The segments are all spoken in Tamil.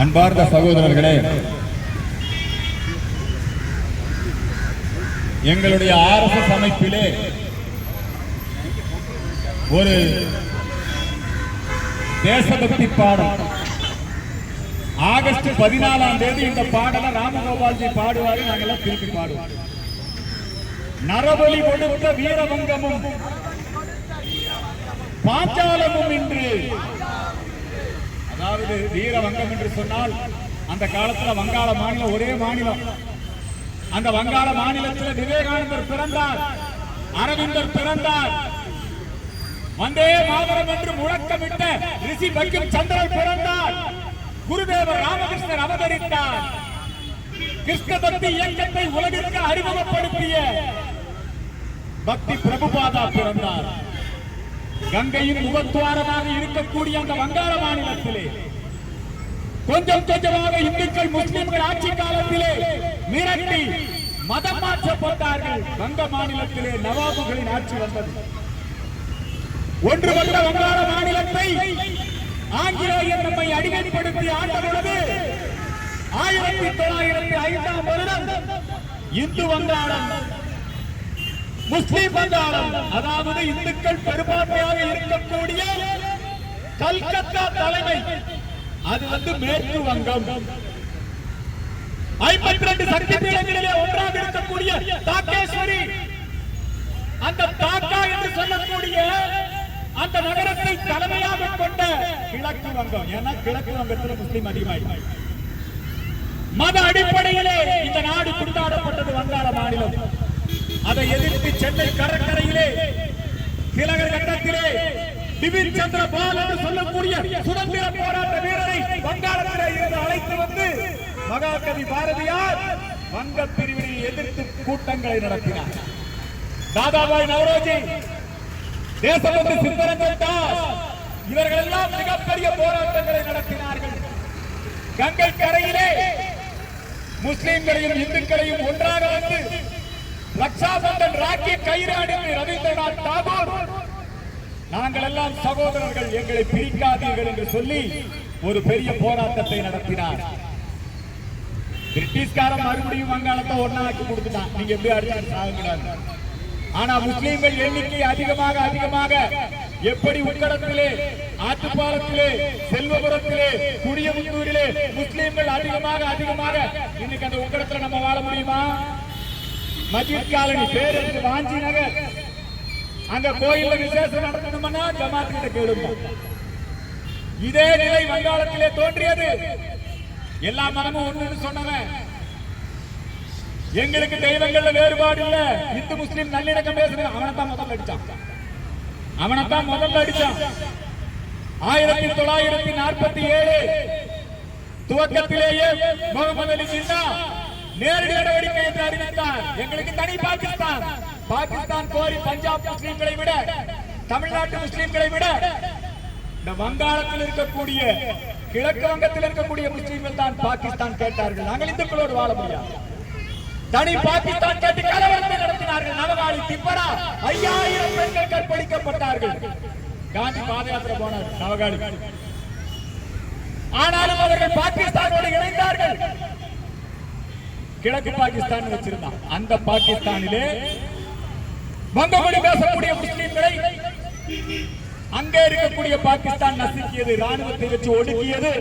அன்பார்ந்த சகோதரர்களே எங்களுடைய ஆர்எஸ்எஸ் அமைப்பிலே ஒரு தேசபக்தி பாடல். ஆகஸ்ட் பதினாலாம் தேதி இந்த பாடலை ராமகோபால்ஜி பாடுவாரு நாங்கெல்லாம் திருப்பி பாடுவோம். நரபலி கொடுத்த வீரவங்கமும் பாஞ்சாலமும் இன்று அதாவது வீரவங்கம் என்று சொன்னால் அந்த காலத்துல வங்காள மாநிலம் ஒரே மாநிலம். அந்த வங்காள மாநிலத்தில் விவேகானந்தர் பிறந்தார் அரவிந்தர் பிறந்தார். வந்தே மாதரம் என்று முழக்கமிட்ட ரிஷி பங்கிம் சந்திரன் பிறந்தார். குருதேவர் ராமகிருஷ்ணர் அவதரித்தார். கிருஷ்ண பக்தி இயக்கத்தை உலகிற்கு அறிமுகப்படுத்திய பக்தி பிரபுபாதா பிறந்தார். கங்கையின் முகத்துவாரமாக இருக்கக்கூடிய அந்த வங்காள மாநிலத்திலே கொஞ்சம் கொஞ்சமாக இந்துக்கள் முஸ்லிம்கள் ஆட்சி காலத்திலே மிரட்டி மதம் மாற்றப்பட்டார்கள். வங்க மாநிலத்திலே நவாபுகளின் ஆட்சி வந்தது. ஒன்றுபட்ட வங்காள மாநிலத்தை ஆங்கிலேயர் நம்மை அடிமைப்படுத்தி ஆண்ட பொழுது ஆயிரத்தி தொள்ளாயிரத்தி ஐந்தாம் வருடம் இந்து வங்காளம் முஸ்லிம் வங்காளம் அதாவது இந்துக்கள் பெரும்பான்மையாக இருக்கக்கூடிய கல்கத்தா தலைமை. அது வந்து மேற்கு வங்கம். ஐம்பத்தி ரெண்டு சக்தி பீடங்களிலே ஒன்றாக இருக்கக்கூடிய தாக்கேஸ்வரி அந்த தாக்கா என்று சொல்லக்கூடிய அந்த நகரத்தை தலைமையாக கொண்ட கிழக்கு வங்கம். ஏன்னா கிழக்கு வங்கத்தில் முஸ்லிம் அதிகமாயிட்டாங்க மத அடிப்படையிலே இந்த நாடு கொண்டாடப்பட்டது வங்காள மாநிலம். அதை எதிர்த்து சென்னை கடற்கரையிலே திலகர் கட்டத்திலே பிபின் சந்திர பால் என்று சொல்லக்கூடிய சுதந்திர போராட்ட வீரரை வங்காளத்திலே இருந்து அழைத்து வந்து மகாகவி பாரதியார் வங்க பிரிவினை எதிர்த்து கூட்டங்களை நடத்தினார். தாதாபாய் நவரோஜி தேசபந்து சித்தரஞ்சன் தாஸ் இவர்கள் எல்லாம் மிகப்பெரிய போராட்டங்களை நடத்தினார்கள். கங்கை கரையிலே முஸ்லிம்களையும் இந்துக்களையும் ஒன்றாக வந்து ரக்ஷாபந்தன் ராக்கி கயிறு அணிந்து ரவீந்திரநாத் தாகூர். நாங்கள் எல்லாம் சகோதரர்கள் எங்களை பிரிக்காதீர்கள் என்று சொல்லி ஒரு பெரிய போராட்டத்தை நடத்தினார். பிரிட்டிஷ்காரன் மறுபடியும் வங்காளத்தை ஒன்னாக்கி கொடுத்துட்டான். நீங்க எப்படி அடிச்சு சாகுங்கிறாங்க ஆனா முஸ்லீம்கள் எண்ணிக்கை அதிகமாக அதிகமாக எப்படி உக்கடத்திலே ஆற்றுப்பாலத்திலே செல்வபுரத்திலே குடியமுத்தூரிலே முஸ்லிம்கள் அதிகமாக அதிகமாக இன்னைக்கு அந்த உக்கடத்துல நம்ம வாழ முடியுமா? மஜித் காலனி பேர் வாஞ்சி நகர். அங்க கோயில்ல விசேஷம் நடத்தணும்னா ஜமாத் கிட்ட கேளுங்க. இதே நிலை வங்காளத்திலே தோன்றியது. எல்லா மனமும் ஒண்ணுன்னு சொன்னவன். எங்களுக்கு தெய்வங்கள்ல வேறுபாடு இல்ல. இந்து முஸ்லிம் நல்லிணக்கம் பேசுறேன் அவனைத்தான் முதல்ல அடிச்சான். அவனைத்தான் முதல்ல அடிச்சான். ஆயிரத்தி தொள்ளாயிரத்தி நாற்பத்தி ஏழு துவக்கத்திலேயே முகமது அலி ஜின்னா நேரடி நடவடிக்கை என்று அறிவித்தார். எங்களுக்கு தனி பாகிஸ்தான். பாகிஸ்தான் கோரி பஞ்சாப் முஸ்லீம்களை விட தமிழ்நாட்டு முஸ்லீம்களை விட இந்த வங்காளத்தில் இருக்கக்கூடிய கிழக்கு வங்கத்தில் இருக்கக்கூடிய முஸ்லீம்கள் தான் பாகிஸ்தான் கேட்டார்கள். நாங்கள் இந்துக்களோடு வாழ முடியாது. தனி பாகிஸ்தான் கேட்டு கலவரத்தை நடத்தினார்கள். நவகாலி திப்பரா ஐயாயிரம் பெண்கள் கற்பழிக்கப்பட்டார்கள். காந்தி பாத யாத்திரை போனார் நவகாலி ஆனாலும் அவர்கள் பாகிஸ்தானோடு இணைந்தார்கள். கிழக்கு பாகிஸ்தான் வச்சிருந்தான். அந்த பாகிஸ்தானிலே வங்கமொழி பேசக்கூடிய முஸ்லிம்களை அங்கே இருக்கக்கூடிய பாகிஸ்தான் நசுக்கியது ராணுவத்தை வச்சு ஒடுக்கியது.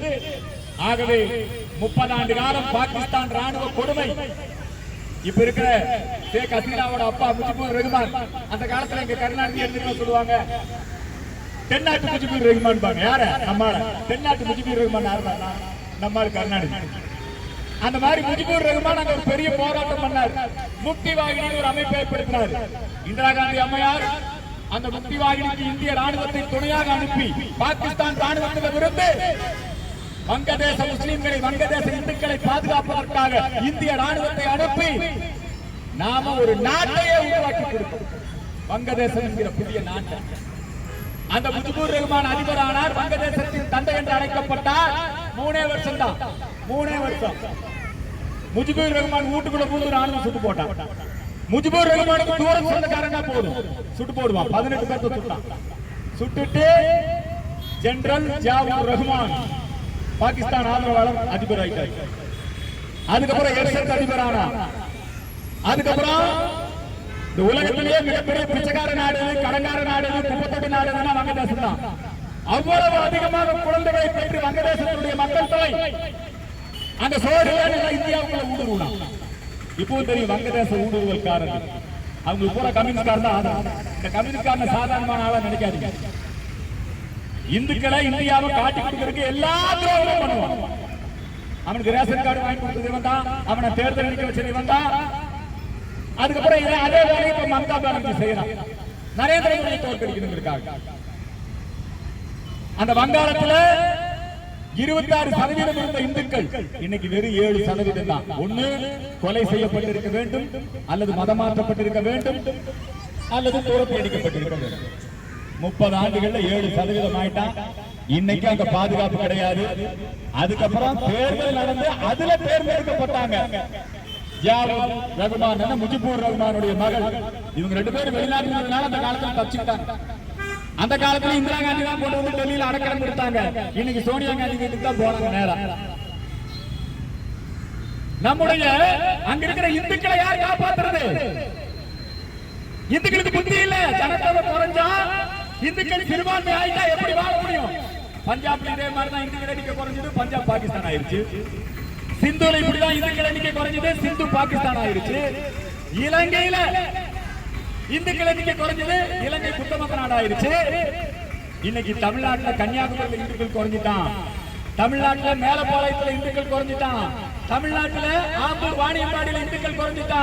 ஆகவே முப்பது ஆண்டு காலம் பாகிஸ்தான் ராணுவ கொடுமை. இப்ப இருக்கிற ஷேக் ஹசீனாவோட அப்பா முஜிபுர் ரஹ்மான் அந்த காலத்துல எங்க கருணாநிதி எடுத்துட்டு சொல்லுவாங்க? தென்னாட்டு முஜிபுர் ரஹ்மான் பாங்க யார? நம்மால. தென்னாட்டு முஜிபுர் ரஹ்மான் யாரு நம்மால் கருணாநிதி. அந்த மாதிரி முஜிபுர் ரகுமான் அங்க ஒரு பெரிய போராட்டம் பண்ணார். முக்தி வாகினி ஒரு அமைப்பை ஏற்படுத்தினார். இந்திரா காந்தி அம்மையார் அந்த முக்தி வாகினிக்கு இந்திய ராணுவத்தை துணையாக அனுப்பி பாகிஸ்தான் ராணுவத்தில் இருந்து வங்கதேச முஸ்லிம்களை வங்கதேச இந்துக்களை பாதுகாப்பதற்காக இந்திய ராணுவத்தை அனுப்பி நாம ஒரு நாட்டையே உருவாக்கி கொடுத்தோம். வங்கதேசம் என்கிற புதிய நாட்டை. அந்த முஜிபுர் ரகுமான் அதிபரானார். வங்கதேசத்தின் தந்தை என்று அழைக்கப்பட்டார். மூணே வருஷம் தான் மூணே வருஷம். முஜிபுர் ரஹ்மான் வீட்டுக்குள்ள பூந்து ராணுவம் சுட்டு போட்டான். முஜிபுர் ரஹ்மானுக்கு தூரம் சொந்தக்காரங்க போதும் சுட்டு போடுவான். பதினெட்டு பேர்த்த சுட்டான். சுட்டுட்டு ஜெனரல் ஜாவூர் ரஹ்மான் பாகிஸ்தான் ஆதரவாளர் அதிபர் ஆயிட்டார். அதுக்கப்புறம் எர்சத் அதிபர் ஆனா. அதுக்கப்புறம் இந்த உலகத்திலேயே மிகப்பெரிய பிச்சைக்கார நாடு கடங்கார நாடு குப்பத்தொட்டி நாடு வங்கதேசம் தான். அவ்வளவு அதிகமாக குழந்தைகளை பெற்று வங்கதேசத்தினுடைய மக்கள் தொகை அந்த சோழர்கள் இந்தியாவுக்குள்ள ஊடுருவா இப்பவும் தெரியும் வங்கதேச ஊடுருவல்காரர்கள். அவங்க பூரா கம்யூனிஸ்டார் தான் ஆதரவு. இந்த கம்யூனிஸ்ட்காரன சாதாரணமான ஆளா நினைக்காதீங்க. இந்துக்களை இந்தியாவை காட்டி கொடுக்கறதுக்கு எல்லா துரோகமும் பண்ணுவான். அவனுக்கு ரேஷன் கார்டு வாங்கி கொடுத்தது வந்தா அவனை தேர்தல் நிற்க வச்சது வந்தா அதுக்கப்புறம் அதே வேலையை இப்ப மம்தா பானர்ஜி செய்யறான். நரேந்திர மோடி தோற்கடிக்கணுங்கிறதுக்காக. அந்த வங்காளத்துல இருபத்தி ஆறு சதவீதம் இருந்த இந்துக்கள் இன்னைக்கு வெறும் ஏழு சதவீதம் தான். ஒண்ணு கொலை செய்யப்பட்டிருக்க வேண்டும் அல்லது மதமாற்றப்பட்டிருக்க வேண்டும் அல்லது துரத்தி அடிக்கப்பட்டிருக்க வேண்டும். முப்பது ஆண்டுகள்ல ஏழு சதவீதம் ஆயிட்டான் இன்னைக்கு அங்க பாதுகாப்பு கிடையாது. அதுக்கப்புறம் தேர்தல் நடந்து அதுல தேர்ந்தெடுக்கப்பட்டாங்க. ரகுமான் முஜிபூர் ரகுமானுடைய மகள். இவங்க ரெண்டு பேரும் வெளிநாட்டுல அந்த காலத்துல தப்பிச்சுட்டாங்க அந்த காலத்துல இந்திரா காந்தி தான் கொண்டு வந்து டெல்லியில அடக்கடம் கொடுத்தாங்க. இன்னைக்கு சோனியா காந்தி வீட்டுக்கு தான் போறாங்க நேரம் நம்முடைய அங்க இருக்கிற இந்துக்களை யார் காப்பாத்துறது? இந்துக்களுக்கு புத்தி இல்ல. ஜனத்தொகை குறைஞ்சா இந்துக்கள் சிறுபான்மை ஆயிட்டா எப்படி வாழ முடியும்? பஞ்சாப்ல இதே மாதிரி தான் இந்துக்கள் எண்ணிக்கை குறைஞ்சது பஞ்சாப் பாகிஸ்தான் ஆயிருச்சு. சிந்துல இப்படிதான் இந்துக்கள் எண்ணிக்கை குறைஞ்சது சிந்து பாகிஸ்தான் ஆயிருச்சு. இலங்கையில இந்துக்கள் எண்ணிக்கை குறைஞ்சது இலங்கை புத்தமத்த நாடாயிருச்சு. இன்னைக்கு தமிழ்நாட்டுல கன்னியாகுமரியில இந்துக்கள் குறைஞ்சிட்டான். தமிழ்நாட்டுல மேலப்பாளையத்துல இந்துக்கள் குறைஞ்சிட்டான். தமிழ்நாட்டுல ஆம்பூர் வாணியம்பாடியில இந்துக்கள் குறைஞ்சிட்டான்.